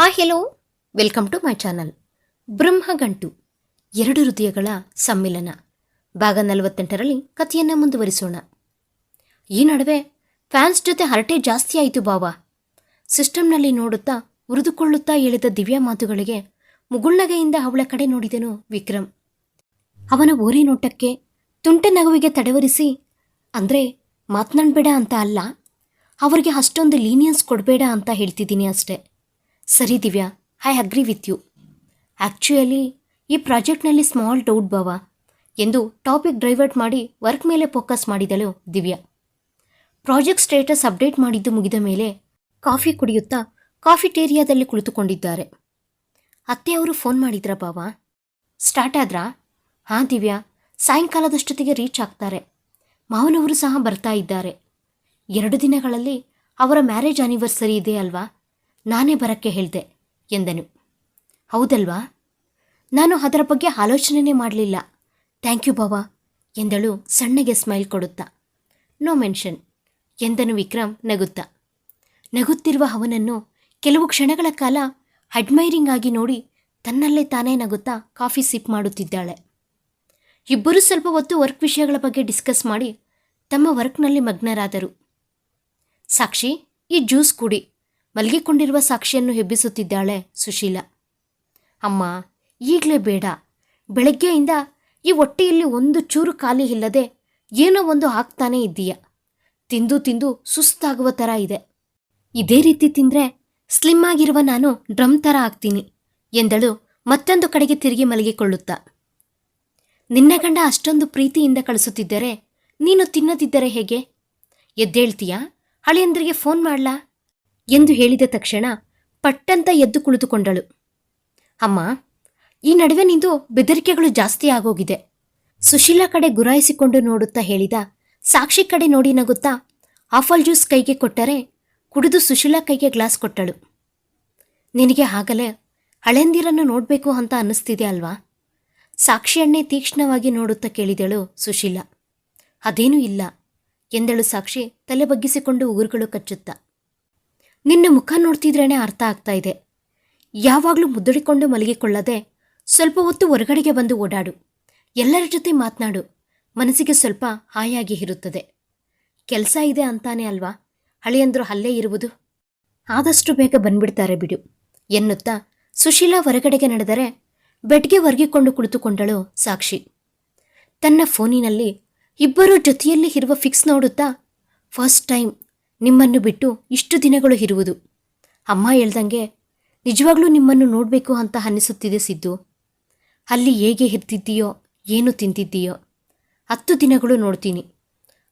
Hi hello welcome to my channel Brahmagantu, ಎರಡು ಹೃದಯಗಳ ಸಮ್ಮಿಲನ. ಭಾಗ ನಲವತ್ತೆಂಟರಲ್ಲಿ ಕಥೆಯನ್ನು ಮುಂದುವರಿಸೋಣ. ಈ ನಡುವೆ ಫ್ಯಾನ್ಸ್ ಜೊತೆ ಹರಟೆ ಜಾಸ್ತಿ ಆಯಿತು ಬಾವ ಸಿಸ್ಟಮ್ನಲ್ಲಿ ನೋಡುತ್ತಾ, ಉರಿದುಕೊಳ್ಳುತ್ತಾ ಹೇಳಿದ ದಿವ್ಯಾ ಮಾತುಗಳಿಗೆ ಮುಗುಳ್ನಗೆಯಿಂದ ಅವಳ ಕಡೆ ನೋಡಿದನು ವಿಕ್ರಮ್. ಅವನ ಓರೆ ನೋಟಕ್ಕೆ ತುಂಟೆ ನಗುವಿಗೆ ತಡೆವರಿಸಿ, ಅಂದರೆ ಮಾತನಾಡಬೇಡ ಅಂತ ಅಲ್ಲ, ಅವರಿಗೆ ಅಷ್ಟೊಂದು ಲೀನಿಯನ್ಸ್ ಕೊಡಬೇಡ ಅಂತ ಹೇಳ್ತಿದ್ದೀನಿ ಅಷ್ಟೇ. ಸರಿ Divya I agree with you actually ಈ ಪ್ರಾಜೆಕ್ಟ್ನಲ್ಲಿ ಸ್ಮಾಲ್ ಡೌಟ್ ಬವ ಎಂದು ಟಾಪಿಕ್ ಡೈವರ್ಟ್ ಮಾಡಿ ವರ್ಕ್ ಮೇಲೆ ಫೋಕಸ್ ಮಾಡಿದಳು ದಿವ್ಯಾ. ಪ್ರಾಜೆಕ್ಟ್ ಸ್ಟೇಟಸ್ ಅಪ್ಡೇಟ್ ಮಾಡಿದ್ದು ಮುಗಿದ ಮೇಲೆ ಕಾಫಿ ಕುಡಿಯುತ್ತಾ ಕಾಫಿಟೇರಿಯಾದಲ್ಲಿ ಕುಳಿತುಕೊಂಡಿದ್ದಾರೆ. ಅತ್ತೆ ಅವರು ಫೋನ್ ಮಾಡಿದ್ರಾ ಬಾವ ಸ್ಟಾರ್ಟ್ ಆದ್ರಾ? ಹಾಂ ದಿವ್ಯಾ, ಸಾಯಂಕಾಲದಷ್ಟೊತ್ತಿಗೆ ರೀಚ್ ಆಗ್ತಾರೆ. ಮಾವನವರು ಸಹ ಬರ್ತಾ ಇದ್ದಾರೆ. ಎರಡು ದಿನಗಳಲ್ಲಿ ಅವರ ಮ್ಯಾರೇಜ್ ಆನಿವರ್ಸರಿ ಇದೆ ಅಲ್ವಾ? ನಾನೇ ಬರಕ್ಕೆ ಹೇಳಿದೆ, ಎಂದನು. ಹೌದಲ್ವಾ? ನಾನು ಅದರ ಬಗ್ಗೆ ಆಲೋಚನೆನೇ ಮಾಡಲಿಲ್ಲ. ಥ್ಯಾಂಕ್ ಯು ಬಾಬಾ ಎಂದಳು ಸಣ್ಣಗೆ ಸ್ಮೈಲ್ ಕೊಡುತ್ತಾ. ನೋ ಮೆನ್ಷನ್, ಎಂದನು ವಿಕ್ರಮ್ ನಗುತ್ತಾ. ನಗುತ್ತಿರುವ ಅವನನ್ನು ಕೆಲವು ಕ್ಷಣಗಳ ಕಾಲ ಅಡ್ಮೈರಿಂಗ್ ಆಗಿ ನೋಡಿ ತನ್ನಲ್ಲೇ ತಾನೇ ನಗುತ್ತಾ ಕಾಫಿ ಸಿಪ್ ಮಾಡುತ್ತಿದ್ದಾಳೆ. ಇಬ್ಬರೂ ಸ್ವಲ್ಪ ಹೊತ್ತು ವರ್ಕ್ ವಿಷಯಗಳ ಬಗ್ಗೆ ಡಿಸ್ಕಸ್ ಮಾಡಿ ತಮ್ಮ ವರ್ಕ್ನಲ್ಲಿ ಮಗ್ನರಾದರು. ಸಾಕ್ಷಿ, ಈ ಜ್ಯೂಸ್ ಕುಡಿ. ಮಲಗಿಕೊಂಡಿರುವ ಸಾಕ್ಷಿಯನ್ನು ಹೆಬ್ಬಿಸುತ್ತಿದ್ದಾಳೆ ಸುಶೀಲ. ಅಮ್ಮ, ಈಗಲೇ ಬೇಡ. ಬೆಳಗ್ಗೆಯಿಂದ ಈ ಹೊಟ್ಟೆಯಲ್ಲಿ ಒಂದು ಚೂರು ಖಾಲಿ ಇಲ್ಲದೆ ಏನೋ ಒಂದು ಹಾಕ್ತಾನೇ ಇದ್ದೀಯ. ತಿಂದು ತಿಂದು ಸುಸ್ತಾಗುವ ಥರ ಇದೆ. ಇದೇ ರೀತಿ ತಿಂದ್ರೆ ಸ್ಲಿಮ್ ಆಗಿರುವ ನಾನು ಡ್ರಮ್ ಥರ ಆಗ್ತೀನಿ ಎಂದಳು ಮತ್ತೊಂದು ಕಡೆಗೆ ತಿರುಗಿ ಮಲಗಿಕೊಳ್ಳುತ್ತಾ. ನಿನ್ನ ಗಂಡ ಅಷ್ಟೊಂದು ಪ್ರೀತಿಯಿಂದ ಕಳಿಸುತ್ತಿದ್ದರೆ ನೀನು ತಿನ್ನದಿದ್ದರೆ ಹೇಗೆ? ಎದ್ದೇಳ್ತೀಯಾ? ಹಳೆಯಂದ್ರಿಗೆ ಫೋನ್ ಮಾಡ್ಲಾ? ಎಂದು ಹೇಳಿದ ತಕ್ಷಣ ಪಟ್ಟಂತ ಎದ್ದು ಕುಳಿತುಕೊಂಡಳು. ಅಮ್ಮ, ಈ ನಡುವೆ ನಿಂದು ಬೆದರಿಕೆಗಳು ಜಾಸ್ತಿ ಆಗೋಗಿದೆ. ಸುಶೀಲಾ ಕಡೆ ಗುರಾಯಿಸಿಕೊಂಡು ನೋಡುತ್ತಾ ಹೇಳಿದ, ಸಾಕ್ಷಿ ಕಡೆ ನೋಡಿ ನಗುತ್ತಾ ಆಫಲ್ ಜ್ಯೂಸ್ ಕೈಗೆ ಕೊಟ್ಟರೆ ಕುಡಿದು ಸುಶೀಲಾ ಕೈಗೆ ಗ್ಲಾಸ್ ಕೊಟ್ಟಳು. ನಿನಗೆ ಆಗಲೇ ಹಳೆಂದಿರನ್ನು ನೋಡಬೇಕು ಅಂತ ಅನ್ನಿಸ್ತಿದೆ ಅಲ್ವಾ? ಸಾಕ್ಷಿಯಣ್ಣೆ ತೀಕ್ಷ್ಣವಾಗಿ ನೋಡುತ್ತಾ ಕೇಳಿದಳು ಸುಶೀಲಾ. ಅದೇನೂ ಇಲ್ಲ, ಎಂದಳು ಸಾಕ್ಷಿ ತಲೆ ಬಗ್ಗಿಸಿಕೊಂಡು ಉಗುರುಗಳು ಕಚ್ಚುತ್ತಾ. ನಿನ್ನ ಮುಖ ನೋಡ್ತಿದ್ರೇನೆ ಅರ್ಥ ಆಗ್ತಾ ಇದೆ. ಯಾವಾಗಲೂ ಮುದ್ದಡಿಕೊಂಡು ಮಲಗಿಕೊಳ್ಳದೆ ಸ್ವಲ್ಪ ಹೊತ್ತು ಹೊರಗಡೆಗೆ ಬಂದು ಓಡಾಡು. ಎಲ್ಲರ ಜೊತೆ ಮಾತನಾಡು. ಮನಸ್ಸಿಗೆ ಸ್ವಲ್ಪ ಹಾಯಾಗಿ ಇರುತ್ತದೆ. ಕೆಲಸ ಇದೆ ಅಂತಾನೆ ಅಲ್ವಾ? ಹಳೆಯಂದ್ರು ಅಲ್ಲೇ ಇರುವುದು? ಆದಷ್ಟು ಬೇಗ ಬಂದ್ಬಿಡ್ತಾರೆ ಬಿಡು. ಎನ್ನುತ್ತಾ ಸುಶೀಲಾ ಹೊರಗಡೆಗೆ ನಡೆದರೆ ಬೆಡ್ಗೆ ಒರಗಿಕೊಂಡು ಕುಳಿತುಕೊಂಡಳು ಸಾಕ್ಷಿ. ತನ್ನ ಫೋನಿನಲ್ಲಿ ಇಬ್ಬರು ಜೊತೆಯಲ್ಲಿ ಇರುವ ಫಿಕ್ಸ್ ನೋಡುತ್ತಾ, ಫಸ್ಟ್ ಟೈಮ್ ನಿಮ್ಮನ್ನು ಬಿಟ್ಟು ಇಷ್ಟು ದಿನಗಳು ಇರುವುದು. ಅಮ್ಮ ಹೇಳ್ದಂಗೆ, ನಿಜವಾಗ್ಲೂ ನಿಮ್ಮನ್ನು ನೋಡಬೇಕು ಅಂತ ಅನ್ನಿಸುತ್ತಿದೆ ಸಿದ್ದು. ಅಲ್ಲಿ ಹೇಗೆ ಇರ್ತಿದ್ದೀಯೋ, ಏನು ತಿಂತಿದ್ದೀಯೋ, ಹತ್ತು ದಿನಗಳು ನೋಡ್ತೀನಿ.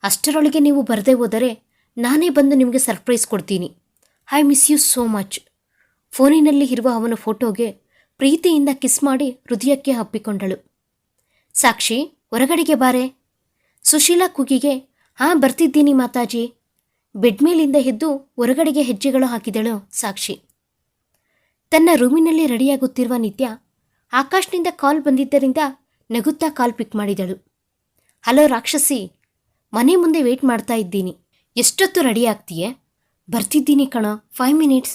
ಅಷ್ಟರೊಳಗೆ ನೀವು ಬರದೇ ಹೋದರೆ ನಾನೇ ಬಂದು ನಿಮಗೆ ಸರ್ಪ್ರೈಸ್ ಕೊಡ್ತೀನಿ. I miss you so much ಫೋನಿನಲ್ಲಿ ಇರುವ ಅವನ ಫೋಟೋಗೆ ಪ್ರೀತಿಯಿಂದ ಕಿಸ್ ಮಾಡಿ ಹೃದಯಕ್ಕೆ ಹಪ್ಪಿಕೊಂಡಳು ಸಾಕ್ಷಿ, ಹೊರಗಡೆಗೆ ಬಾರೆ. ಸುಶೀಲಾ ಕುಗಿಗೆ, ಹಾಂ, ಬರ್ತಿದ್ದೀನಿ ಮಾತಾಜಿ. ಬೆಡ್ ಮೇಲಿಂದ ಎದ್ದು ಹೊರಗಡೆಗೆ ಹೆಜ್ಜೆಗಳು ಹಾಕಿದಳು ಸಾಕ್ಷಿ. ತನ್ನ ರೂಮಿನಲ್ಲಿ ರೆಡಿಯಾಗುತ್ತಿರುವ ನಿತ್ಯ ಆಕಾಶ್ನಿಂದ ಕಾಲ್ ಬಂದಿದ್ದರಿಂದ ನಗುತ್ತಾ ಕಾಲ್ ಪಿಕ್ ಮಾಡಿದಳು. ಹಲೋ ರಾಕ್ಷಸಿ, ಮನೆ ಮುಂದೆ ವೇಟ್ ಮಾಡ್ತಾ ಇದ್ದೀನಿ. ಎಷ್ಟೊತ್ತು ರೆಡಿ ಆಗ್ತೀಯೆ? ಬರ್ತಿದ್ದೀನಿ ಕಣ, ಫೈವ್ ಮಿನಿಟ್ಸ್.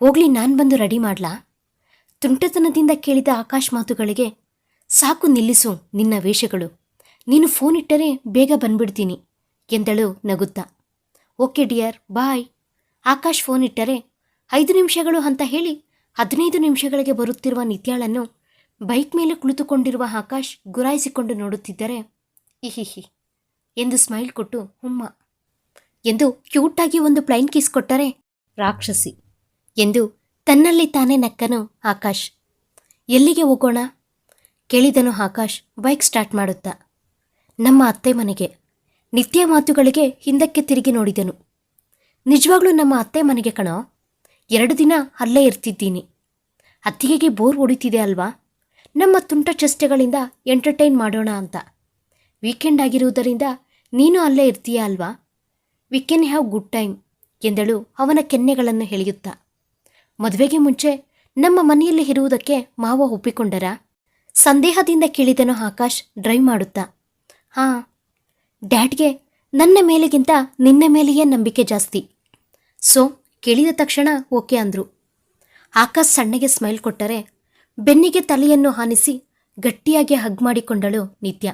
ಹೋಗ್ಲಿ, ನಾನು ಬಂದು ರೆಡಿ ಮಾಡ್ಲಾ? ತುಂಟತನದಿಂದ ಕೇಳಿದ ಆಕಾಶ್ ಮಾತುಗಳಿಗೆ, ಸಾಕು ನಿಲ್ಲಿಸು ನಿನ್ನ ವೇಷಗಳು. ನೀನು ಫೋನ್ ಇಟ್ಟರೆ ಬೇಗ ಬಂದ್ಬಿಡ್ತೀನಿ, ಎಂದಳು ನಗುತ್ತಾ. Okay dear, bye. Akash phone ಇಟ್ಟರೆ, ಐದು ನಿಮಿಷಗಳು ಅಂತ ಹೇಳಿ ಹದಿನೈದು ನಿಮಿಷಗಳಿಗೆ ಬರುತ್ತಿರುವ ನಿತ್ಯಾಳನ್ನು ಬೈಕ್ ಮೇಲೆ ಕುಳಿತುಕೊಂಡಿರುವ ಆಕಾಶ್ ಗುರಾಯಿಸಿಕೊಂಡು ನೋಡುತ್ತಿದ್ದರೆ, ಇಹಿಹಿ, ಎಂದು ಸ್ಮೈಲ್ ಕೊಟ್ಟು ಹುಮ್ಮ, ಎಂದು ಕ್ಯೂಟಾಗಿ ಒಂದು ಪ್ಲೈನ್ ಕಿಸ್ ಕೊಟ್ಟರೆ, ರಾಕ್ಷಸಿ, ಎಂದು ತನ್ನಲ್ಲಿ ತಾನೇ ನಕ್ಕನು ಆಕಾಶ್. ಎಲ್ಲಿಗೆ ಹೋಗೋಣ? ಕೇಳಿದನು ಆಕಾಶ್ ಬೈಕ್ ಸ್ಟಾರ್ಟ್ ಮಾಡುತ್ತಾ. ನಮ್ಮ ಅತ್ತೆ ಮನೆಗೆ. ನಿತ್ಯ ಮಾತುಗಳಿಗೆ ಹಿಂದಕ್ಕೆ ತಿರುಗಿ ನೋಡಿದನು. ನಿಜವಾಗ್ಲೂ ನಮ್ಮ ಅತ್ತೆ ಮನೆಗೆ ಕಣೋ, ಎರಡು ದಿನ ಅಲ್ಲೇ ಇರ್ತಿದ್ದೀನಿ. ಅತ್ತಿಗೆಗೆ ಬೋರ್ ಹೊಡಿತಿದೆ ಅಲ್ವಾ? ನಮ್ಮ ತುಂಟ ಚಷ್ಟೆಗಳಿಂದ ಎಂಟರ್ಟೈನ್ ಮಾಡೋಣ ಅಂತ. ವೀಕೆಂಡ್ ಆಗಿರುವುದರಿಂದ ನೀನು ಅಲ್ಲೇ ಇರ್ತೀಯ ಅಲ್ವಾ? We can have good time, ಎಂದಳು ಅವನ ಕೆನ್ನೆಗಳನ್ನು ಎಳೆಯುತ್ತಾ. ಮದುವೆಗೆ ಮುಂಚೆ ನಮ್ಮ ಮನೆಯಲ್ಲಿ ಇರುವುದಕ್ಕೆ ಮಾವ ಒಪ್ಪಿಕೊಂಡರ? ಸಂದೇಹದಿಂದ ಕೇಳಿದನು ಆಕಾಶ್ ಡ್ರೈವ್ ಮಾಡುತ್ತಾ. ಹಾಂ ಡ್ಯಾಡ್ಗೆ ನನ್ನ ಮೇಲೆಗಿಂತ ನಿನ್ನ ಮೇಲೆಯೇ ನಂಬಿಕೆ ಜಾಸ್ತಿ. ಸೊ, ಕೇಳಿದ ತಕ್ಷಣ ಓಕೆ ಅಂದರು. ಆಕಾಶ್ ಸಣ್ಣಗೆ ಸ್ಮೈಲ್ ಕೊಟ್ಟರೆ ಬೆನ್ನಿಗೆ ತಲೆಯನ್ನು ಹಾನಿಸಿ ಗಟ್ಟಿಯಾಗಿ ಹಗ್ ಮಾಡಿಕೊಂಡಳು ನಿತ್ಯ.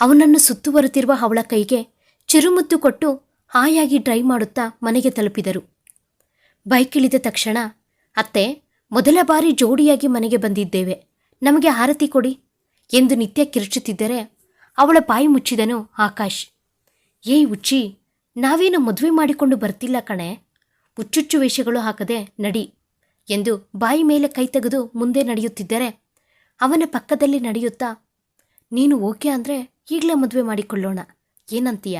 ಅವನನ್ನು ಸುತ್ತುವರೆತಿರುವ ಅವಳ ಕೈಗೆ ಚಿರುಮುತ್ತು ಕೊಟ್ಟು ಹಾಯಾಗಿ ಡ್ರೈವ್ ಮಾಡುತ್ತಾ ಮನೆಗೆ ತಲುಪಿದರು. ಬೈಕ್ ಇಳಿದ ತಕ್ಷಣ, ಅತ್ತೆ, ಮೊದಲ ಬಾರಿ ಜೋಡಿಯಾಗಿ ಮನೆಗೆ ಬಂದಿದ್ದೇವೆ. ನಮಗೆ ಆರತಿ ಕೊಡಿ ಎಂದು ನಿತ್ಯ ಕಿರುಚುತ್ತಿದ್ದರೆ ಅವಳ ಬಾಯಿ ಮುಚ್ಚಿದನು ಆಕಾಶ್. ಏಯ್ ಉಚ್ಚಿ, ನಾವೇನು ಮದುವೆ ಮಾಡಿಕೊಂಡು ಬರ್ತಿಲ್ಲ ಕಣೆ. ಹುಚ್ಚುಚ್ಚು ವೇಷಗಳು ಹಾಕದೆ ನಡಿ ಎಂದು ಬಾಯಿ ಮೇಲೆ ಕೈ ತೆಗೆದು ಮುಂದೆ ನಡೆಯುತ್ತಿದ್ದರೆ ಅವನ ಪಕ್ಕದಲ್ಲಿ ನಡೆಯುತ್ತಾ, ನೀನು ಓಕೆ ಅಂದರೆ ಈಗಲೇ ಮದುವೆ ಮಾಡಿಕೊಳ್ಳೋಣ, ಏನಂತೀಯ?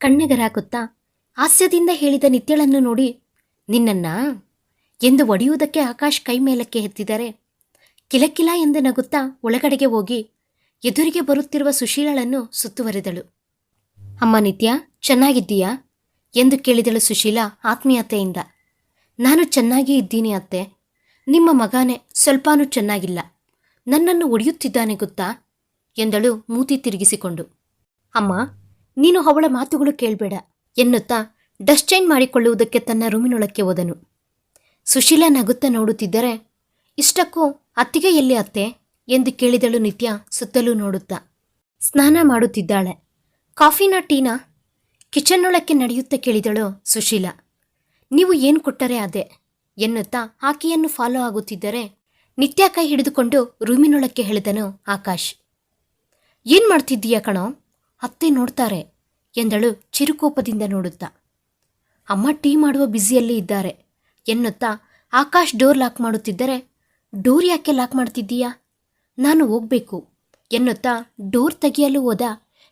ಕಣ್ಣೆಗರಾಕುತ್ತಾ ಹಾಸ್ಯದಿಂದ ಹೇಳಿದ ನಿತ್ಯಳನ್ನು ನೋಡಿ, ನಿನ್ನನ್ನ? ಎಂದು ಒಡೆಯುವುದಕ್ಕೆ ಆಕಾಶ್ ಕೈ ಮೇಲಕ್ಕೆ ಎತ್ತಿದರೆ, ಕಿಲಕಿಲ ಎಂದು ನಗುತ್ತಾ ಒಳಗಡೆಗೆ ಹೋಗಿ ಎದುರಿಗೆ ಬರುತ್ತಿರುವ ಸುಶೀಲಳನ್ನು ಸುತ್ತುವರೆದಳು. ಅಮ್ಮ ನಿತ್ಯ, ಚೆನ್ನಾಗಿದ್ದೀಯಾ? ಎಂದು ಕೇಳಿದಳು ಸುಶೀಲಾ ಆತ್ಮೀಯತೆಯಿಂದ. ನಾನು ಚೆನ್ನಾಗಿ ಇದ್ದೀನಿ ಅತ್ತೆ. ನಿಮ್ಮ ಮಗನೇ ಸ್ವಲ್ಪಾನೂ ಚೆನ್ನಾಗಿಲ್ಲ. ನನ್ನನ್ನು ಒಡೆಯುತ್ತಿದ್ದಾನೆ ಗೊತ್ತಾ? ಎಂದಳು ಮೂತಿ ತಿರುಗಿಸಿಕೊಂಡು. ಅಮ್ಮ, ನೀನು ಅವಳ ಮಾತುಗಳು ಕೇಳಬೇಡ, ಎನ್ನುತ್ತಾ ಡಸ್ಟ್ ಚೇಂಜ್ ಮಾಡಿಕೊಳ್ಳುವುದಕ್ಕೆ ತನ್ನ ರೂಮಿನೊಳಕ್ಕೆ ಹೋದನು. ಸುಶೀಲಾ ನಗುತ್ತಾ ನೋಡುತ್ತಿದ್ದರೆ, ಇಷ್ಟಕ್ಕೂ ಅತ್ತಿಗೆ ಎಲ್ಲಿ ಅತ್ತೆ? ಎಂದು ಕೇಳಿದಳು ನಿತ್ಯ ಸುತ್ತಲೂ ನೋಡುತ್ತಾ. ಸ್ನಾನ ಮಾಡುತ್ತಿದ್ದಾಳೆ. ಕಾಫಿನ ಟೀನಾ ಕಿಚನ್ನೊಳಕ್ಕೆ ನಡೆಯುತ್ತಾ ಕೇಳಿದಳು ಸುಶೀಲಾ. ನೀವು ಏನು ಕೊಟ್ಟರೆ ಅದೇ ಎನ್ನುತ್ತಾ ಆಕೆಯನ್ನು ಫಾಲೋ ಆಗುತ್ತಿದ್ದರೆ ನಿತ್ಯ ಕೈ ಹಿಡಿದುಕೊಂಡು ರೂಮಿನೊಳಕ್ಕೆ ಹೇಳಿದನು ಆಕಾಶ್. ಏನು ಮಾಡ್ತಿದ್ದೀಯ ಕಣೋ? ಅತ್ತೆ ನೋಡ್ತಾರೆ ಎಂದಳು ಚಿರುಕೋಪದಿಂದ ನೋಡುತ್ತಾ. ಅಮ್ಮ ಟೀ ಮಾಡುವ ಬ್ಯುಸಿಯಲ್ಲಿ ಇದ್ದಾರೆ ಎನ್ನುತ್ತಾ ಆಕಾಶ್ ಡೋರ್ ಲಾಕ್ ಮಾಡುತ್ತಿದ್ದರೆ, ಡೋರ್ ಯಾಕೆ ಲಾಕ್ ಮಾಡ್ತಿದ್ದೀಯಾ? ನಾನು ಹೋಗ್ಬೇಕು ಎನ್ನುತ್ತಾ ಡೋರ್ ತೆಗೆಯಲು ಹೋದ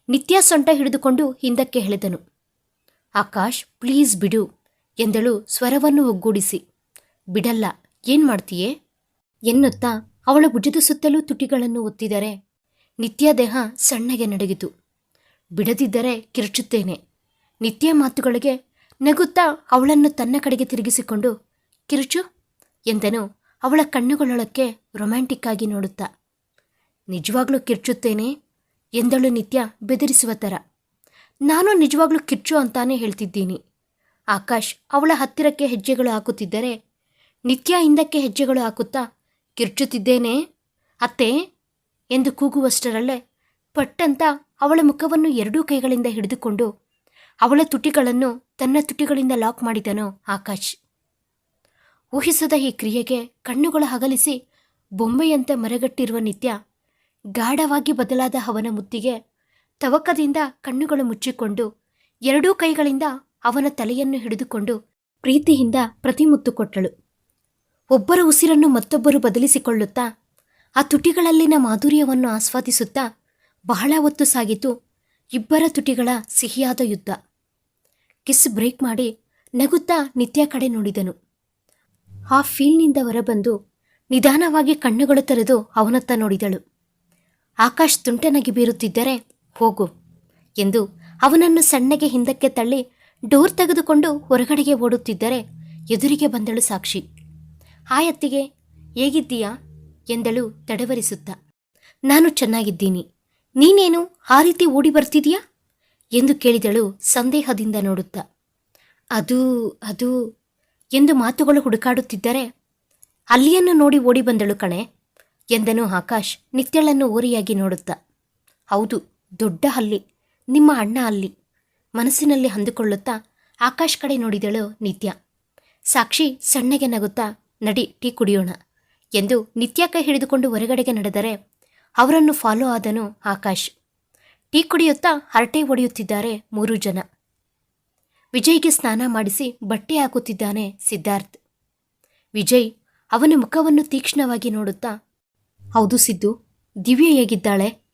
ನಿತ್ಯ ಸೊಂಟ ಹಿಡಿದುಕೊಂಡು ಹಿಂದಕ್ಕೆ ಹೇಳಿದನು ಆಕಾಶ್, ಪ್ಲೀಸ್ ಬಿಡು, ಎಂದಳು ಸ್ವರವನ್ನು ಒಗ್ಗೂಡಿಸಿ. ಬಿಡಲ್ಲ, ಏನ್ ಮಾಡ್ತೀಯೇ? ಎನ್ನುತ್ತಾ ಅವಳ ಭುಜದ ಸುತ್ತಲೂ ತುಟಿಗಳನ್ನು ಒತ್ತಿದರೆ ನಿತ್ಯ ದೇಹ ಸಣ್ಣಗೆ ನಡಗಿತು. ಬಿಡದಿದ್ದರೆ ಕಿರುಚುತ್ತೇನೆ. ನಿತ್ಯ ಮಾತುಗಳಿಗೆ ನಗುತ್ತಾ ಅವಳನ್ನು ತನ್ನ ಕಡೆಗೆ ತಿರುಗಿಸಿಕೊಂಡು, ಕಿರುಚು, ಎಂದನು ಅವಳ ಕಣ್ಣುಗಳೊಳಕ್ಕೆ ರೊಮ್ಯಾಂಟಿಕ್ ಆಗಿ ನೋಡುತ್ತಾ. ನಿಜವಾಗ್ಲೂ ಕಿರ್ಚುತ್ತೇನೆ? ಎಂದಳು ನಿತ್ಯ ಬೆದರಿಸುವ ಥರ. ನಾನು ನಿಜವಾಗ್ಲೂ ಕಿರ್ಚು ಅಂತಾನೆ ಹೇಳ್ತಿದ್ದೀನಿ. ಆಕಾಶ್ ಅವಳ ಹತ್ತಿರಕ್ಕೆ ಹೆಜ್ಜೆಗಳು ಹಾಕುತ್ತಿದ್ದರೆ, ನಿತ್ಯ ಹಿಂದಕ್ಕೆ ಹೆಜ್ಜೆಗಳು ಹಾಕುತ್ತಾ, ಕಿರ್ಚುತ್ತಿದ್ದೇನೆ? ಅತ್ತೆ, ಎಂದು ಕೂಗುವಷ್ಟರಲ್ಲೇ ಪಟ್ಟಂತ ಅವಳ ಮುಖವನ್ನು ಎರಡೂ ಕೈಗಳಿಂದ ಹಿಡಿದುಕೊಂಡು ಅವಳ ತುಟಿಗಳನ್ನು ತನ್ನ ತುಟಿಗಳಿಂದ ಲಾಕ್ ಮಾಡಿದನು ಆಕಾಶ್. ಊಹಿಸದ ಈ ಕ್ರಿಯೆಗೆ ಕಣ್ಣುಗಳ ಹಗಲಿಸಿ ಬೊಂಬೆಯಂತೆ ಮರೆಗಟ್ಟಿರುವ ನಿತ್ಯ ಗಾಢವಾಗಿ ಬದಲಾದ ಅವನ ಮುತ್ತಿಗೆ ತವಕದಿಂದ ಕಣ್ಣುಗಳು ಮುಚ್ಚಿಕೊಂಡು ಎರಡೂ ಕೈಗಳಿಂದ ಅವನ ತಲೆಯನ್ನು ಹಿಡಿದುಕೊಂಡು ಪ್ರೀತಿಯಿಂದ ಪ್ರತಿಮುತ್ತು ಕೊಟ್ಟಳು. ಒಬ್ಬರ ಉಸಿರನ್ನು ಮತ್ತೊಬ್ಬರು ಬದಲಿಸಿಕೊಳ್ಳುತ್ತಾ, ಆ ತುಟಿಗಳಲ್ಲಿನ ಮಾಧುರ್ಯವನ್ನು ಆಸ್ವಾದಿಸುತ್ತಾ ಬಹಳ ಹೊತ್ತು ಸಾಗಿತು ಇಬ್ಬರ ತುಟಿಗಳ ಸಿಹಿಯಾದ ಯುದ್ಧ. ಕಿಸ್ ಬ್ರೇಕ್ ಮಾಡಿ ನಗುತ್ತಾ ನಿತ್ಯ ಕಡೆ ನೋಡಿದನು. ಆ ಫೀಲ್ನಿಂದ ಹೊರಬಂದು ನಿಧಾನವಾಗಿ ಕಣ್ಣುಗಳು ತೆರೆದು ಅವನತ್ತ ನೋಡಿದಳು. ಆಕಾಶ್ ತುಂಟನಾಗಿ ಬೀರುತ್ತಿದ್ದರೆ ಹೋಗು ಎಂದು ಅವನನ್ನು ಸಣ್ಣಗೆ ಹಿಂದಕ್ಕೆ ತಳ್ಳಿ ಡೋರ್ ತೆಗೆದುಕೊಂಡು ಹೊರಗಡೆಗೆ ಓಡುತ್ತಿದ್ದರೆ ಎದುರಿಗೆ ಬಂದಳು ಸಾಕ್ಷಿ. ಆಯತ್ತಿಗೆ ಹೇಗಿದ್ದೀಯಾ? ಎಂದಳು ತಡವರಿಸುತ್ತಾ. ನಾನು ಚೆನ್ನಾಗಿದ್ದೀನಿ. ನೀನೇನು ಆ ರೀತಿ ಓಡಿ ಬರ್ತಿದೀಯಾ ಎಂದು ಕೇಳಿದಳು ಸಂದೇಹದಿಂದ ನೋಡುತ್ತಾ. ಅದು ಅದು, ಎಂದು ಮಾತುಗಳು ಹುಡುಕಾಡುತ್ತಿದ್ದರೆ ಅಲ್ಲಿಯನ್ನು ನೋಡಿ ಓಡಿ ಬಂದಳು ಕಣೆ. ಎಂದನು ಆಕಾಶ್ ನಿತ್ಯಳನ್ನು ಓರಿಯಾಗಿ ನೋಡುತ್ತಾ. ಹೌದು, ದೊಡ್ಡ ಹಲ್ಲಿ, ನಿಮ್ಮ ಅಣ್ಣ ಅಲ್ಲಿ. ಮನಸ್ಸಿನಲ್ಲಿ ಅಂದುಕೊಳ್ಳುತ್ತಾ ಆಕಾಶ್ ಕಡೆ ನೋಡಿದಳು ನಿತ್ಯ. ಸಾಕ್ಷಿ ಸಣ್ಣಗೆ ನಗುತ್ತಾ, ನಡಿ, ಟೀ ಕುಡಿಯೋಣ ಎಂದು ನಿತ್ಯ ಕೈ ಹಿಡಿದುಕೊಂಡು ಹೊರಗಡೆಗೆ ನಡೆದರೆ ಅವರನ್ನು ಫಾಲೋ ಆದನು ಆಕಾಶ್. ಟೀ ಕುಡಿಯುತ್ತಾ ಹರಟೆ ಹೊಡೆಯುತ್ತಿದ್ದಾರೆ ಮೂರು ಜನ. ವಿಜಯ್ಗೆ ಸ್ನಾನ ಮಾಡಿಸಿ ಬಟ್ಟೆ ಹಾಕುತ್ತಿದ್ದಾನೆ ಸಿದ್ಧಾರ್ಥ್. ವಿಜಯ್ ಅವನ ಮುಖವನ್ನು ತೀಕ್ಷ್ಣವಾಗಿ ನೋಡುತ್ತಾ ಹೌದು ಸಿದ್ದು, ದಿವ್ಯ ಹೇಗಿದ್ದಾಳೆ?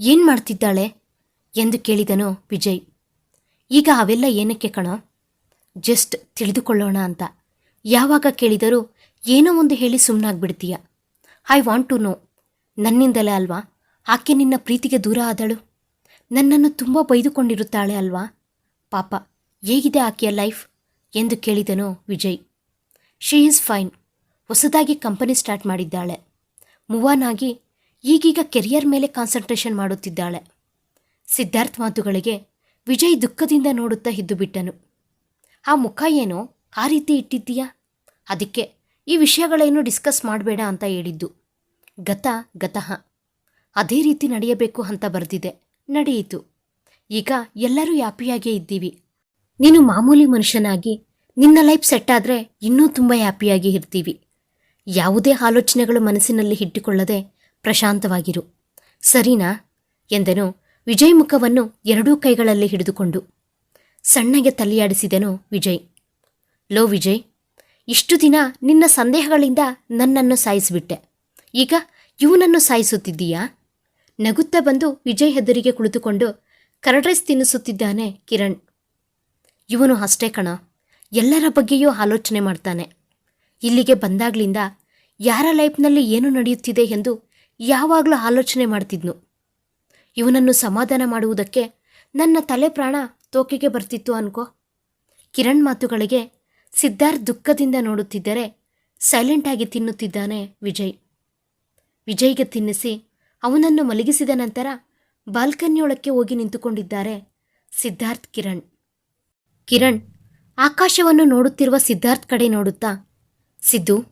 ಏನ್ ಮಾಡ್ತಿದ್ದಾಳೆ? ಎಂದು ಕೇಳಿದನು ವಿಜಯ್. ಈಗ ಅವೆಲ್ಲ ಏನಕ್ಕೆ ಕಣೋ? ಜಸ್ಟ್ ತಿಳಿದುಕೊಳ್ಳೋಣ ಅಂತ. ಯಾವಾಗ ಕೇಳಿದರೂ ಏನೋ ಒಂದು ಹೇಳಿ ಸುಮ್ಮನಾಗ್ಬಿಡ್ತೀಯ ಐ ವಾಂಟ್ ಟು ನೋ. ನನ್ನಿಂದಲೇ ಅಲ್ವಾ? ಆಕೆ ನಿನ್ನ ಪ್ರೀತಿಗೆ ದೂರ ಆದಳು? ನನ್ನನ್ನು ತುಂಬ ಬೈದುಕೊಂಡಿರುತ್ತಾಳೆ ಅಲ್ವಾ? ಪಾಪ, ಹೇಗಿದೆ ಆಕೆಯ ಲೈಫ್? ಎಂದು ಕೇಳಿದನು ವಿಜಯ್. She is fine. ಹೊಸದಾಗಿ ಕಂಪನಿ ಸ್ಟಾರ್ಟ್ ಮಾಡಿದ್ದಾಳೆ. ಆಗಿ ಈಗೀಗ ಕೆರಿಯರ್ ಮೇಲೆ ಕಾನ್ಸಂಟ್ರೇಷನ್ ಮಾಡುತ್ತಿದ್ದಾಳೆ. ಸಿದ್ಧಾರ್ಥ್ ಮಾತುಗಳಿಗೆ ವಿಜಯ್ ದುಃಖದಿಂದ ನೋಡುತ್ತಾ ಇದ್ದು ಬಿಟ್ಟನು. ಆ ಮುಖ ಏನೋ ಆ ರೀತಿ ಇಟ್ಟಿದ್ದೀಯಾ? ಅದಕ್ಕೆ ಈ ವಿಷಯಗಳೇನು ಡಿಸ್ಕಸ್ ಮಾಡಬೇಡ ಅಂತ ಹೇಳಿದ್ದು. ಗತ ಗತಃ. ಅದೇ ರೀತಿ ನಡೆಯಬೇಕು ಅಂತ ಬರೆದಿದೆ. ನಡೆಯಿತು. ಈಗ ಎಲ್ಲರೂ ಹ್ಯಾಪಿಯಾಗೇ ಇದ್ದೀವಿ. ನೀನು ಮಾಮೂಲಿ ಮನುಷ್ಯನಾಗಿ ನಿನ್ನ ಲೈಫ್ ಸೆಟ್ ಆದರೆ ಇನ್ನೂ ತುಂಬ ಹ್ಯಾಪಿಯಾಗಿ ಇರ್ತೀವಿ. ಯಾವುದೇ ಆಲೋಚನೆಗಳು ಮನಸ್ಸಿನಲ್ಲಿ ಇಟ್ಟುಕೊಳ್ಳದೆ ಪ್ರಶಾಂತವಾಗಿರು. ಸರಿನಾ, ಎಂದನು ವಿಜಯ್ ಮುಖವನ್ನು ಎರಡೂ ಕೈಗಳಲ್ಲಿ ಹಿಡಿದುಕೊಂಡು. ಸಣ್ಣಗೆ ತಲೆಯಾಡಿಸಿದನು ವಿಜಯ್. ಲೋ ವಿಜಯ್, ಇಷ್ಟು ದಿನ ನಿನ್ನ ಸಂದೇಹಗಳಿಂದ ನನ್ನನ್ನು ಸಾಯಿಸಿಬಿಟ್ಟೆ. ಈಗ ಇವನನ್ನು ಸಾಯಿಸುತ್ತಿದ್ದೀಯಾ? ನಗುತ್ತಾ ಬಂದು ವಿಜಯ್ ಹೆದರಿಗೆ ಕುಳಿತುಕೊಂಡು ಕರಡ್ರೈಸ್ ತಿನ್ನಿಸುತ್ತಿದ್ದಾನೆ ಕಿರಣ್. ಇವನು ಅಷ್ಟೇ ಕಣ, ಎಲ್ಲರ ಬಗ್ಗೆಯೂ ಆಲೋಚನೆ ಮಾಡ್ತಾನೆ. ಇಲ್ಲಿಗೆ ಬಂದಾಗ್ಲಿಂದ ಯಾರ ಲೈಫ್ನಲ್ಲಿ ಏನು ನಡೆಯುತ್ತಿದೆ ಎಂದು ಯಾವಾಗಲೂ ಆಲೋಚನೆ ಮಾಡ್ತಿದ್ನು. ಇವನನ್ನು ಸಮಾಧಾನ ಮಾಡುವುದಕ್ಕೆ ನನ್ನ ತಲೆ ಪ್ರಾಣ ತೋಕೆಗೆ ಬರ್ತಿತ್ತು ಅನ್ಕೋ. ಕಿರಣ್ ಮಾತುಗಳಿಗೆ ಸಿದ್ಧಾರ್ಥ್ ದುಃಖದಿಂದ ನೋಡುತ್ತಿದ್ದರೆ ಸೈಲೆಂಟಾಗಿ ತಿನ್ನುತ್ತಿದ್ದಾನೆ ವಿಜಯ್. ವಿಜಯ್ಗೆ ತಿನ್ನಿಸಿ ಅವನನ್ನು ಮಲಗಿಸಿದ ನಂತರ ಬಾಲ್ಕನಿಯೊಳಕ್ಕೆ ಹೋಗಿ ನಿಂತುಕೊಂಡಿದ್ದಾರೆ ಸಿದ್ಧಾರ್ಥ್ ಕಿರಣ್. ಕಿರಣ್, ಆಕಾಶವನ್ನು ನೋಡುತ್ತಿರುವ ಸಿದ್ಧಾರ್ಥ್ ಕಡೆ ನೋಡುತ್ತಾ ಸಿದ್ದು,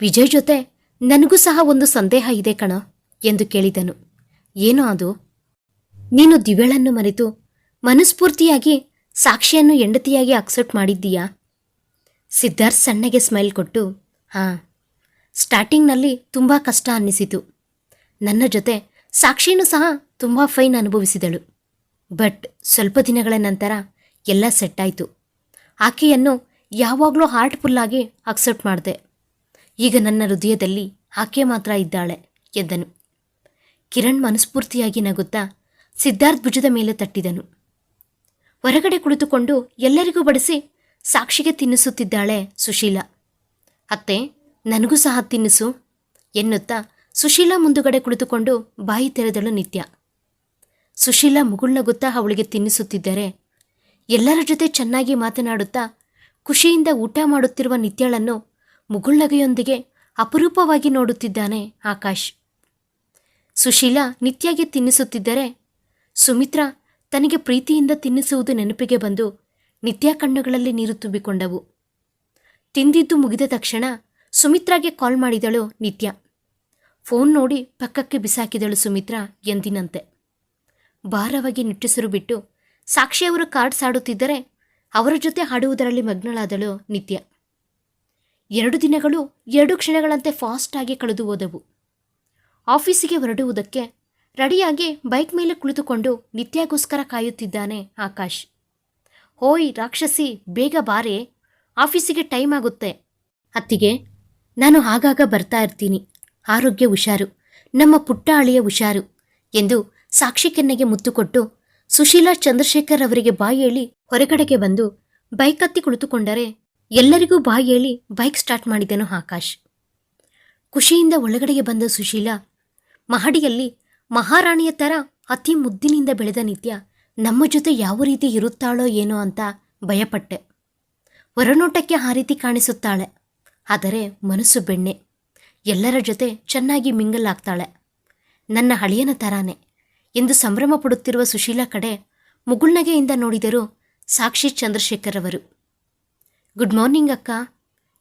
ವಿಜಯ್ ಜೊತೆ ನನಗೂ ಸಹ ಒಂದು ಸಂದೇಹ ಇದೆ ಕಣ ಎಂದು ಕೇಳಿದನು. ಏನೋ ಅದು? ನೀನು ದಿವ್ಯಳನ್ನು ಮರೆತು ಮನಸ್ಫೂರ್ತಿಯಾಗಿ ಸಾಕ್ಷಿಯನ್ನು ಹೆಂಡತಿಯಾಗಿ ಅಕ್ಸೆಪ್ಟ್ ಮಾಡಿದ್ದೀಯಾ? ಸಿದ್ಧಾರ್ಥ್ ಸಣ್ಣಗೆ ಸ್ಮೈಲ್ ಕೊಟ್ಟು, ಹಾಂ. ಸ್ಟಾರ್ಟಿಂಗ್ನಲ್ಲಿ ತುಂಬ ಕಷ್ಟ ಅನ್ನಿಸಿತು. ನನ್ನ ಜೊತೆ ಸಾಕ್ಷಿನೂ ಸಹ ತುಂಬ ಫೈನ್ ಅನುಭವಿಸಿದಳು. ಬಟ್ ಸ್ವಲ್ಪ ದಿನಗಳ ನಂತರ ಎಲ್ಲ ಸೆಟ್ಟಾಯಿತು ಆಕೆಯನ್ನು ಯಾವಾಗಲೂ ಹಾರ್ಟ್ಫುಲ್ಲಾಗಿ ಅಕ್ಸೆಪ್ಟ್ ಮಾಡಿದೆ. ಈಗ ನನ್ನ ಹೃದಯದಲ್ಲಿ ಆಕೆ ಮಾತ್ರ ಇದ್ದಾಳೆ ಎಂದನು ಕಿರಣ್ ಮನಸ್ಫೂರ್ತಿಯಾಗಿ ನಗುತ್ತಾ ಸಿದ್ಧಾರ್ಥ್ ಭುಜದ ಮೇಲೆ ತಟ್ಟಿದನು. ಹೊರಗಡೆ ಕುಳಿತುಕೊಂಡು ಎಲ್ಲರಿಗೂ ಬಡಿಸಿ ಸಾಕ್ಷಿಗೆ ತಿನ್ನಿಸುತ್ತಿದ್ದಾಳೆ ಸುಶೀಲ. ಅತ್ತೆ, ನನಗೂ ಸಹ ತಿನ್ನಿಸು, ಎನ್ನುತ್ತಾ ಸುಶೀಲಾ ಮುಂದುಗಡೆ ಕುಳಿತುಕೊಂಡು ಬಾಯಿ ತೆರೆದಳು ನಿತ್ಯ. ಸುಶೀಲಾ ಮುಗುಳ್ನಗುತ್ತಾ ಅವಳಿಗೆ ತಿನ್ನಿಸುತ್ತಿದ್ದರೆ ಎಲ್ಲರ ಜೊತೆ ಚೆನ್ನಾಗಿ ಮಾತನಾಡುತ್ತಾ ಖುಷಿಯಿಂದ ಊಟ ಮಾಡುತ್ತಿರುವ ನಿತ್ಯಳನ್ನು ಮುಗುಳ್ನಗೆಯೊಂದಿಗೆ ಅಪರೂಪವಾಗಿ ನೋಡುತ್ತಿದ್ದಾನೆ ಆಕಾಶ್. ಸುಶೀಲಾ ನಿತ್ಯಾಗೆ ತಿನ್ನಿಸುತ್ತಿದ್ದರೆ ಸುಮಿತ್ರಾ ತನಗೆ ಪ್ರೀತಿಯಿಂದ ತಿನ್ನಿಸುವುದು ನೆನಪಿಗೆ ಬಂದು ನಿತ್ಯ ಕಣ್ಣುಗಳಲ್ಲಿ ನೀರು ತುಂಬಿಕೊಂಡವು. ತಿಂದಿದ್ದು ಮುಗಿದ ತಕ್ಷಣ ಸುಮಿತ್ರಾಗೆ ಕಾಲ್ ಮಾಡಿದಳು ನಿತ್ಯ. ಫೋನ್ ನೋಡಿ ಪಕ್ಕಕ್ಕೆ ಬಿಸಾಕಿದಳು ಸುಮಿತ್ರಾ ಎಂದಿನಂತೆ. ಭಾರವಾಗಿ ನಿಟ್ಟುಸಿರು ಬಿಟ್ಟು ಸಾಕ್ಷಿಯವರು ಕಾರ್ಡ್ಸ್ ಆಡುತ್ತಿದ್ದರೆ ಅವರ ಜೊತೆ ಹಾಡುವುದರಲ್ಲಿ ಮಗ್ನಳಾದಳು ನಿತ್ಯ. ಎರಡು ದಿನಗಳು, ಎರಡು ಕ್ಷಣಗಳಂತೆ ಫಾಸ್ಟಾಗಿ ಕಳೆದು ಹೋದವು. ಆಫೀಸಿಗೆ ಹೊರಡುವುದಕ್ಕೆ ರೆಡಿಯಾಗಿ ಬೈಕ್ ಮೇಲೆ ಕುಳಿತುಕೊಂಡು ನಿತ್ಯಗೋಸ್ಕರ ಕಾಯುತ್ತಿದ್ದಾನೆ ಆಕಾಶ್. ಹೋಯ್ ರಾಕ್ಷಸಿ, ಬೇಗ ಬಾರೆ. ಆಫೀಸಿಗೆ ಟೈಮ್ ಆಗುತ್ತೆ. ಅತ್ತಿಗೆ, ನಾನು ಆಗಾಗ ಬರ್ತಾ ಇರ್ತೀನಿ. ಆರೋಗ್ಯ ಹುಷಾರು. ನಮ್ಮ ಪುಟ್ಟ ಅಳಿಯ ಹುಷಾರು ಎಂದು ಸಾಕ್ಷಿ ಕೆನ್ನೆಗೆ ಮುತ್ತು ಕೊಟ್ಟು ಸುಶೀಲಾ ಚಂದ್ರಶೇಖರ್ ಅವರಿಗೆ ಬಾಯಿ ಹೇಳಿ ಹೊರಗಡೆಗೆ ಬಂದು ಬೈಕ್ ಹತ್ತಿ ಕುಳಿತುಕೊಂಡರೆ ಎಲ್ಲರಿಗೂ ಬಾಯಿ ಹೇಳಿ ಬೈಕ್ ಸ್ಟಾರ್ಟ್ ಮಾಡಿದನು ಆಕಾಶ್. ಖುಷಿಯಿಂದ ಒಳಗಡೆಗೆ ಬಂದ ಸುಶೀಲಾ, ಮಹಡಿಯಲ್ಲಿ ಮಹಾರಾಣಿಯ ಥರ ಅತಿ ಮುದ್ದಿನಿಂದ ಬೆಳೆದ ನಿತ್ಯ ನಮ್ಮ ಜೊತೆ ಯಾವ ರೀತಿ ಇರುತ್ತಾಳೋ ಏನೋ ಅಂತ ಭಯಪಟ್ಟೆ. ಹೊರನೋಟಕ್ಕೆ ಆ ರೀತಿ ಕಾಣಿಸುತ್ತಾಳೆ, ಆದರೆ ಮನಸ್ಸು ಬೆಣ್ಣೆ. ಎಲ್ಲರ ಜೊತೆ ಚೆನ್ನಾಗಿ ಮಿಂಗಲ್ ಆಗ್ತಾಳೆ ನನ್ನ ಹಳೆಯನ ಥರಾನೆ ಎಂದು ಸಂಭ್ರಮ ಪಡುತ್ತಿರುವ ಸುಶೀಲಾ ಕಡೆ ಮುಗುಳ್ನಗೆಯಿಂದ ನೋಡಿದರು ಸಾಕ್ಷಿ ಚಂದ್ರಶೇಖರ್ ಅವರು ಗುಡ್ ಮಾರ್ನಿಂಗ್ ಅಕ್ಕ,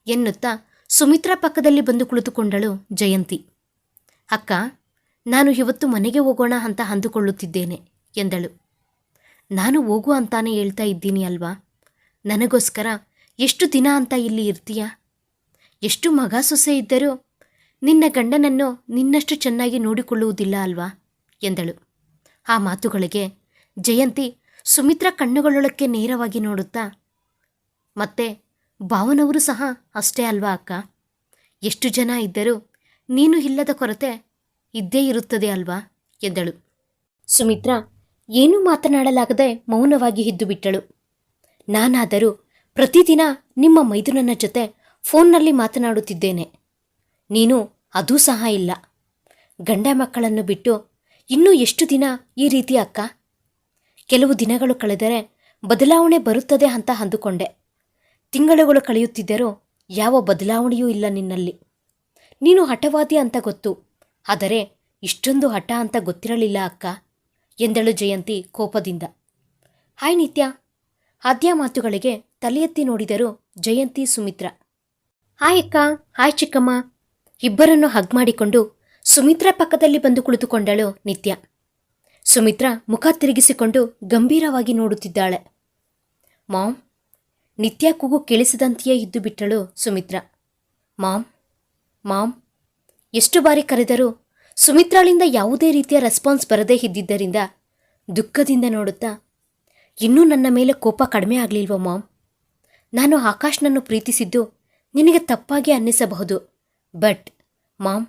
ಎನ್ನುತ್ತಾ ಸುಮಿತ್ರಾ ಪಕ್ಕದಲ್ಲಿ ಬಂದು ಕುಳಿತುಕೊಂಡಳು ಜಯಂತಿ. ಅಕ್ಕ, ನಾನು ಇವತ್ತು ಮನೆಗೆ ಹೋಗೋಣ ಅಂತ ಅಂದುಕೊಳ್ಳುತ್ತಿದ್ದೇನೆ, ಎಂದಳು. ನಾನು ಹೋಗು ಅಂತಾನೆ ಹೇಳ್ತಾ ಇದ್ದೀನಿ ಅಲ್ವಾ? ನನಗೋಸ್ಕರ ಎಷ್ಟು ದಿನ ಅಂತ ಇಲ್ಲಿ ಇರ್ತೀಯ? ಎಷ್ಟು ಮಗ ಸೊಸೆ ಇದ್ದರೂ ನಿನ್ನ ಗಂಡನನ್ನು ನಿನ್ನಷ್ಟು ಚೆನ್ನಾಗಿ ನೋಡಿಕೊಳ್ಳುವುದಿಲ್ಲ ಅಲ್ವಾ? ಎಂದಳು. ಆ ಮಾತುಗಳಿಗೆ ಜಯಂತಿ ಸುಮಿತ್ರ ಕಣ್ಣುಗಳೊಳಕ್ಕೆ ನೇರವಾಗಿ ನೋಡುತ್ತಾ, ಮತ್ತೆ ಭಾವನವರು ಸಹ ಅಷ್ಟೇ ಅಲ್ವಾ ಅಕ್ಕ? ಎಷ್ಟು ಜನ ಇದ್ದರೂ ನೀನು ಇಲ್ಲದ ಕೊರತೆ ಇದ್ದೇ ಇರುತ್ತದೆ ಅಲ್ವಾ? ಎಂದಳು. ಸುಮಿತ್ರ ಏನೂ ಮಾತನಾಡಲಾಗದೆ ಮೌನವಾಗಿ ಇದ್ದು ಬಿಟ್ಟಳು. ನಾನಾದರೂ ಪ್ರತಿದಿನ ನಿಮ್ಮ ಮೈದುನನ ಜೊತೆ ಫೋನ್ನಲ್ಲಿ ಮಾತನಾಡುತ್ತಿದ್ದೇನೆ. ನೀನು ಅದೂ ಸಹ ಇಲ್ಲ. ಗಂಡ ಮಕ್ಕಳನ್ನು ಬಿಟ್ಟು ಇನ್ನೂ ಎಷ್ಟು ದಿನ ಈ ರೀತಿ ಅಕ್ಕ? ಕೆಲವು ದಿನಗಳು ಕಳೆದರೆ ಬದಲಾವಣೆ ಬರುತ್ತದೆ ಅಂತ ಅಂದುಕೊಂಡೆ. ತಿಂಗಳುಗಳು ಕಳೆಯುತ್ತಿದ್ದರೂ ಯಾವ ಬದಲಾವಣೆಯೂ ಇಲ್ಲ ನಿನ್ನಲ್ಲಿ. ನೀನು ಹಠವಾದಿ ಅಂತ ಗೊತ್ತು. ಆದರೆ ಇಷ್ಟೊಂದು ಹಠ ಅಂತ ಗೊತ್ತಿರಲಿಲ್ಲ ಅಕ್ಕ, ಎಂದಳು ಜಯಂತಿ ಕೋಪದಿಂದ. ಹಾಯ್ ನಿತ್ಯ. ಆದ್ಯ ಮಾತುಗಳಿಗೆ ತಲೆಯೆತ್ತಿ ನೋಡಿದರು ಜಯಂತಿ ಸುಮಿತ್ರ. ಹಾಯ್ ಅಕ್ಕ, ಹಾಯ್ ಚಿಕ್ಕಮ್ಮ. ಇಬ್ಬರನ್ನು ಹಗ್ ಮಾಡಿಕೊಂಡು ಸುಮಿತ್ರಾ ಪಕ್ಕದಲ್ಲಿ ಬಂದು ಕುಳಿತುಕೊಂಡಳು ನಿತ್ಯ. ಸುಮಿತ್ರಾ ಮುಖ ತಿರುಗಿಸಿಕೊಂಡು ಗಂಭೀರವಾಗಿ ನೋಡುತ್ತಿದ್ದಾಳೆ. ಮಾಮ್, ನಿತ್ಯ ಕೂಗು ಕೇಳಿಸಿದಂತೆಯೇ ಇದ್ದು ಬಿಟ್ಟಳು ಸುಮಿತ್ರಾ. ಮಾಮ್ ಮಾಮ್, ಎಷ್ಟು ಬಾರಿ ಕರೆದರೂ ಸುಮಿತ್ರಾಳಿಂದ ಯಾವುದೇ ರೀತಿಯ ರೆಸ್ಪಾನ್ಸ್ ಬರದೇ ಇದ್ದಿದ್ದರಿಂದ ದುಃಖದಿಂದ ನೋಡುತ್ತಾ, ಇನ್ನೂ ನನ್ನ ಮೇಲೆ ಕೋಪ ಕಡಿಮೆ ಆಗಲಿಲ್ವ ಮಾಮ್? ನಾನು ಆಕಾಶ್ನನ್ನು ಪ್ರೀತಿಸಿದ್ದು ನಿನಗೆ ತಪ್ಪಾಗಿ ಅನ್ನಿಸಬಹುದು. ಬಟ್, ಮಾಮ್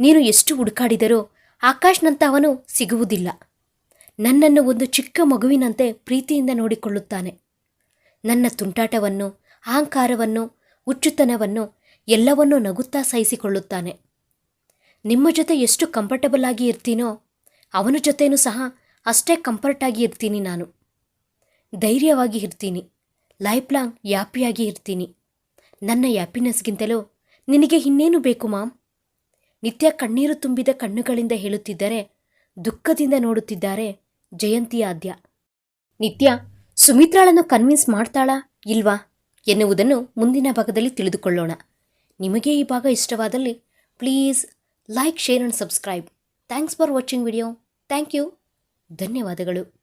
ನೀನು ಎಷ್ಟು ಹುಡುಕಾಡಿದರೂ ಆಕಾಶ್ನಂತ ಅವನು ಸಿಗುವುದಿಲ್ಲ. ನನ್ನನ್ನು ಒಂದು ಚಿಕ್ಕ ಮಗುವಿನಂತೆ ಪ್ರೀತಿಯಿಂದ ನೋಡಿಕೊಳ್ಳುತ್ತಾನೆ. ನನ್ನ ತುಂಟಾಟವನ್ನು, ಅಹಂಕಾರವನ್ನು, ಹುಚ್ಚುತನವನ್ನು ಎಲ್ಲವನ್ನೂ ನಗುತ್ತಾ ಸಹಿಸಿಕೊಳ್ಳುತ್ತಾನೆ. ನಿಮ್ಮ ಜೊತೆ ಎಷ್ಟು ಕಂಫರ್ಟಬಲ್ ಆಗಿ ಇರ್ತೀನೋ ಅವನ ಜೊತೆನೂ ಸಹ ಅಷ್ಟೇ ಕಂಫರ್ಟಾಗಿ ಇರ್ತೀನಿ ನಾನು. ಧೈರ್ಯವಾಗಿ ಇರ್ತೀನಿ. ಲೈಫ್ ಲಾಂಗ್ ಯಾಪಿಯಾಗಿ ಇರ್ತೀನಿ. ನನ್ನ ಹ್ಯಾಪಿನೆಸ್ಗಿಂತಲೂ ನಿನಗೆ ಇನ್ನೇನು ಬೇಕು ಮಾಮ್? ನಿತ್ಯ ಕಣ್ಣೀರು ತುಂಬಿದ ಕಣ್ಣುಗಳಿಂದ ಹೇಳುತ್ತಿದ್ದರೆ ದುಃಖದಿಂದ ನೋಡುತ್ತಿದ್ದಾರೆ ಜಯಂತಿ ಆದ್ಯ ನಿತ್ಯ, ಸುಮಿತ್ರಾಳನ್ನು ಕನ್ವಿನ್ಸ್ ಮಾಡ್ತಾಳಾ ಇಲ್ವಾ ಎನ್ನುವುದನ್ನು ಮುಂದಿನ ಭಾಗದಲ್ಲಿ ತಿಳಿದುಕೊಳ್ಳೋಣ. ನಿಮಗೆ ಈ ಭಾಗ ಇಷ್ಟವಾದಲ್ಲಿ please like, share and subscribe. Thanks for watching video. Thank you. ಧನ್ಯವಾದಗಳು.